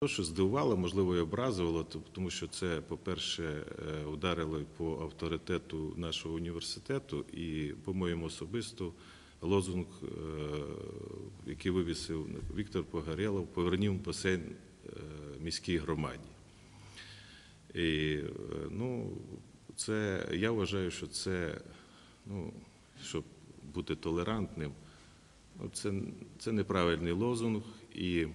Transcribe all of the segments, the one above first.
То, що здивувало, можливо, і образувало, то- тому що це, по-перше, е, ударило по авторитету нашого університету і, по-моєму, особисто лозунг, е, який вивісив Віктор Погорєлов, повернім басейн е, міській громаді. І, ну, це, я вважаю, що це, ну, щоб бути толерантним, ну, це, це неправильний лозунг і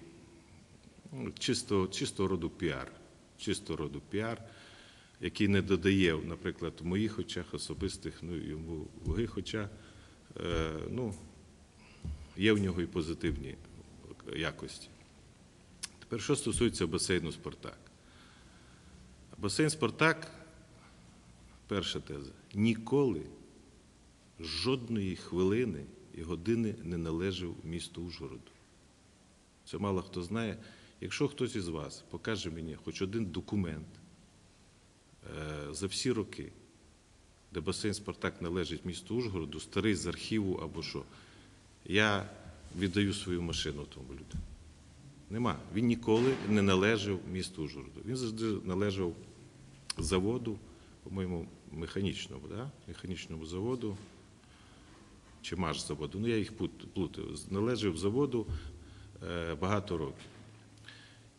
чисто, чисто роду піар. Чисто роду піар, який не додає, наприклад, в моїх очах особистих, ну і в других очах, е, ну, є в нього і позитивні якості. Тепер, що стосується басейну Спартак. Басейн Спартак, перша теза, ніколи жодної хвилини і години не належав місту Ужгороду. Це мало хто знає. Якщо хтось із вас покаже мені хоч один документ е, за всі роки, де басейн Спартак належить місту Ужгороду, старий з архіву або що, я віддаю свою машину тому людям. Нема. Він ніколи не належав місту Ужгороду. Він завжди належав заводу, по-моєму, механічному, да? механічному заводу чи машзаводу. Ну, я їх плутаю. Належав заводу е, багато років.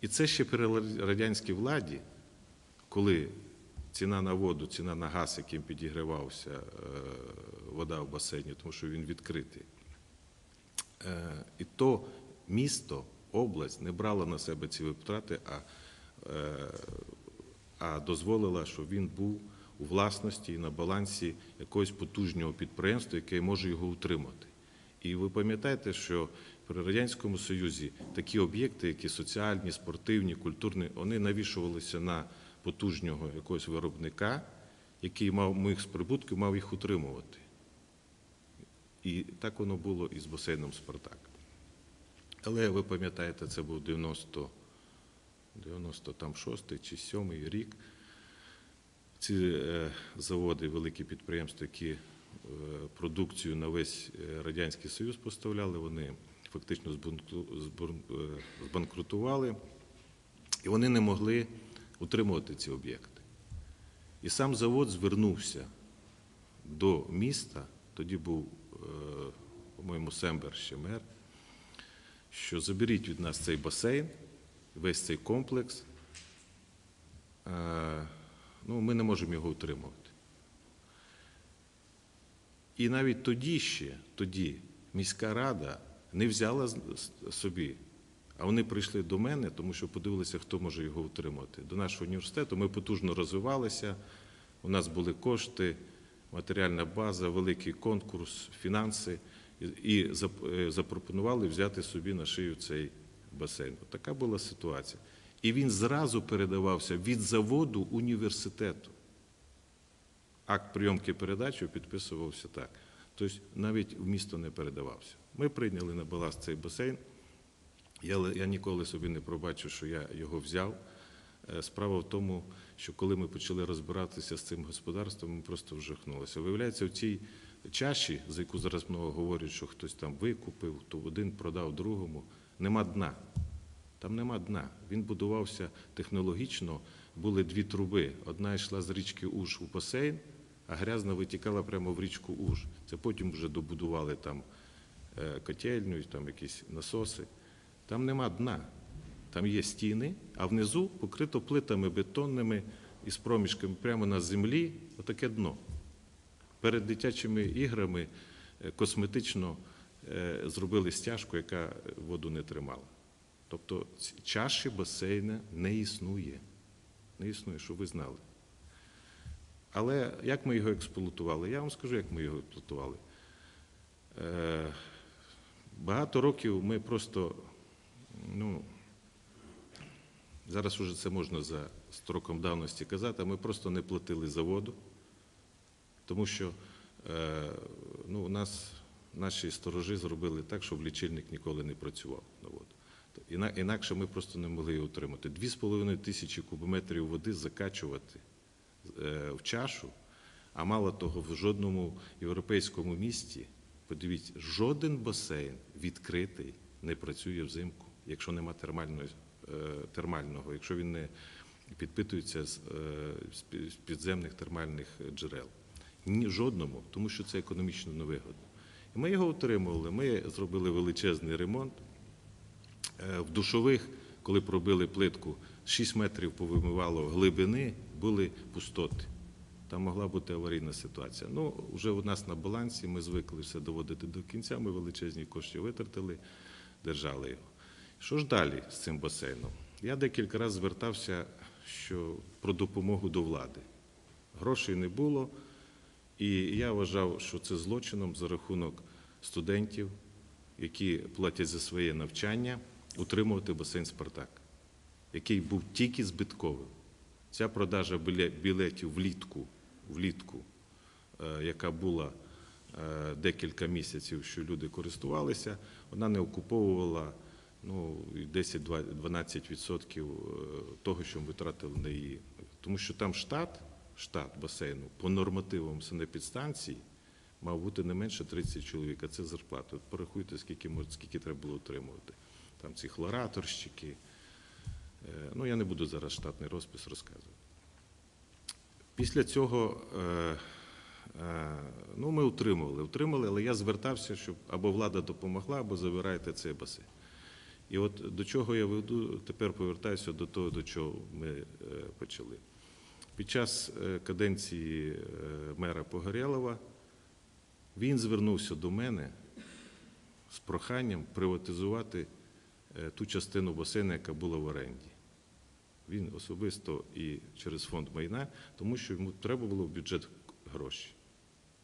І це ще при радянській владі, коли ціна на воду, ціна на газ, яким підігрівався е, вода в басейні, тому що він відкритий. Е, І то місто, область не брала на себе ці витрати, а, е, а дозволила, щоб він був у власності і на балансі якогось потужного підприємства, яке може його утримати. І ви пам'ятаєте, що при Радянському Союзі такі об'єкти, які соціальні, спортивні, культурні, вони навішувалися на потужнього якогось виробника, який мав міг з прибутків, мав їх утримувати. І так воно було і з басейном Спартак. Але ви пам'ятаєте, це був 90, 96 чи 7 рік. Ці е, заводи, великі підприємства, які е, продукцію на весь е, Радянський Союз поставляли, вони фактично е, збанкрутували, і вони не могли утримувати ці об'єкти. І сам завод звернувся до міста, тоді був, е, по-моєму, Сембер ще мер, що заберіть від нас цей басейн, весь цей комплекс. Е, Ну, ми не можемо його утримувати. І навіть тоді ще, тоді міська рада не взяла собі, а вони прийшли до мене, тому що подивилися, хто може його утримати. До нашого університету ми потужно розвивалися, у нас були кошти, матеріальна база, великий конкурс, фінанси, і, е, запропонували взяти собі на шию цей басейн. Така була ситуація. І він зразу передавався від заводу університету. Акт прийомки передачі підписувався так. Тобто навіть в місто не передавався. Ми прийняли на баланс цей басейн. Я, я ніколи собі не пробачу, що я його взяв. Е, Справа в тому, що коли ми почали розбиратися з цим господарством, ми просто вжахнулися. Виявляється, в цій чаші, за яку зараз много говорять, що хтось там викупив, то один продав другому, нема дна. Там нема дна. Він будувався технологічно, були дві труби. Одна йшла з річки Уж у басейн, а грязна витікала прямо в річку Уж. Це потім вже добудували там е, котельню, там якісь насоси. Там нема дна. Там є стіни, а внизу покрито плитами бетонними із проміжками прямо на землі, отаке дно. Перед дитячими іграми е, косметично е, зробили стяжку, яка воду не тримала. Тобто чаші басейна не існує. Не існує, щоб ви знали. Але як ми його експлуатували? Я вам скажу, як ми його експлуатували. Е, Багато років ми просто, ну, зараз уже це можна за строком давності казати, ми просто не платили за воду, тому що е, ну, у нас наші сторожі зробили так, щоб лічильник ніколи не працював на воду. Іна- Інакше ми просто не могли його з половиною тисячі кубометрів води закачувати в чашу, а мало того, в жодному європейському місті, подивіться, жоден басейн відкритий не працює взимку, якщо нема термальної е, термального, якщо він не підпитується з, е, з підземних термальних джерел. Ні жодному, тому що це економічно невигодно. І ми його утримували. Ми зробили величезний ремонт. Е, В душових, коли пробили плитку, 6 метрів повимивало глибини, були пустоти. Там могла бути аварійна ситуація. Ну, вже у нас на балансі, ми звикли все доводити до кінця, ми величезні кошти витратили, держали його. Що ж далі з цим басейном? Я декілька разів звертався що, про допомогу до влади. Грошей не було, і я вважав, що це злочином за рахунок студентів, які платять за своє навчання, утримувати басейн Спартак, який був тільки збитковим. Ця продажа біле- білетів влітку, влітку е, яка була е, декілька місяців, що люди користувалися, вона не окуповувала ну, і 10-12% е, того, що ми витратили на її. Тому що там штат, штат басейну по нормативам санепідстанції мав бути не менше 30 чоловік, а це зарплата. Порахуйте, скільки, скільки треба було отримувати. Там ці хлораторщики. Е, Ну, я не буду зараз штатний розпис розказувати. Після цього е, е, ну, ми утримували, утримали, але я звертався, щоб або влада допомогла, або забирайте цей басейн. І от до чого я веду, тепер повертаюся до того, до чого ми почали. Під час каденції мера Погорєлова він звернувся до мене з проханням приватизувати ту частину басейну, яка була в оренді. Він особисто і через фонд майна, тому що йому треба було в бюджет гроші.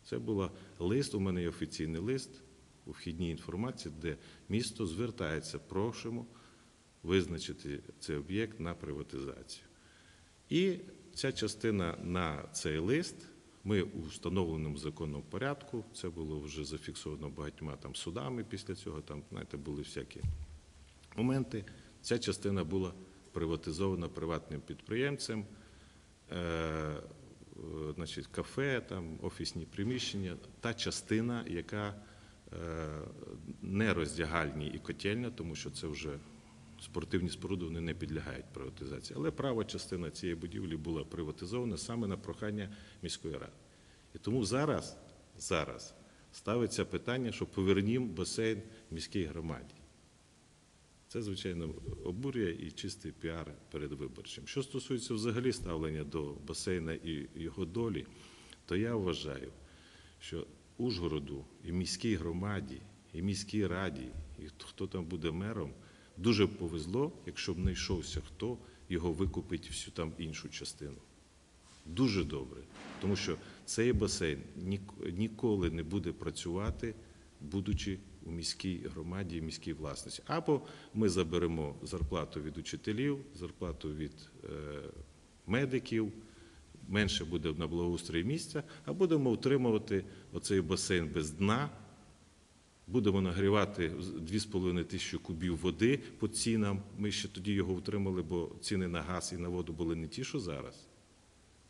Це був лист, у мене є офіційний лист у вхідній інформації, де місто звертається, просимо визначити цей об'єкт на приватизацію. І ця частина на цей лист ми у встановленому законному порядку, це було вже зафіксовано багатьма там судами після цього, там, знаєте, були всякі моменти. Ця частина була приватизована приватним підприємцем, е, значить, кафе, там, офісні приміщення, та частина, яка е, не роздягальні і котельня, тому що це вже спортивні споруди вони не підлягають приватизації. Але права частина цієї будівлі була приватизована саме на прохання міської ради. І тому зараз, зараз ставиться питання, що повернімо басейн міській громаді. Це, звичайно, обурює і чистий піар перед виборчим. Що стосується взагалі ставлення до басейна і його долі, то я вважаю, що Ужгороду і міській громаді, і міській раді, і хто там буде мером, дуже повезло, якщо б знайшовся хто його викупить всю там іншу частину. Дуже добре, тому що цей басейн нік- ніколи не буде працювати, будучи у міській громаді, і міській власності. Або ми заберемо зарплату від учителів, зарплату від е, медиків, менше буде на благоустрій місця, а будемо утримувати оцей басейн без дна, будемо нагрівати 2,5 тисячі кубів води по цінам. Ми ще тоді його утримали, бо ціни на газ і на воду були не ті, що зараз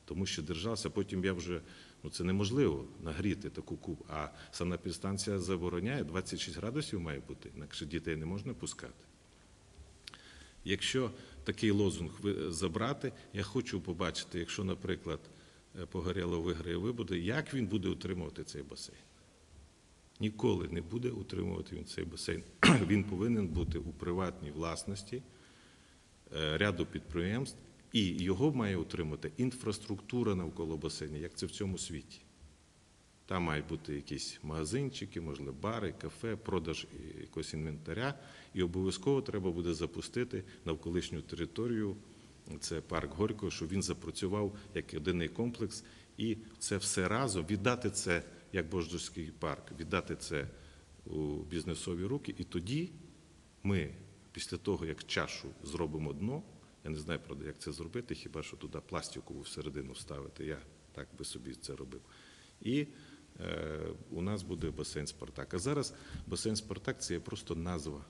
тому що держався. Потім я вже ну це неможливо нагріти таку куб. А санепідстанція забороняє 26 градусів має бути, інакше дітей не можна пускати. Якщо такий лозунг забрати, я хочу побачити, якщо, наприклад, е, Погорєлов виграє вибори, як він буде утримувати цей басейн. Ніколи не буде утримувати він цей басейн. Він повинен бути у приватній власності е, ряду підприємств, і його має утримати інфраструктура навколо басейну, як це в цьому світі. Там мають бути якісь магазинчики, можливо, бари, кафе, продаж якогось інвентаря. І обов'язково треба буде запустити навколишню територію, це парк Горького, щоб він запрацював як єдиний комплекс. І це все разом віддати це як Бождурський парк, віддати це у бізнесові руки. І тоді ми, після того, як чашу зробимо дно, я не знаю, правда, як це зробити, хіба що туди пластикову всередину вставити. Я так би собі це робив. І е, у нас буде басейн Спартак. А зараз басейн Спартак це є просто назва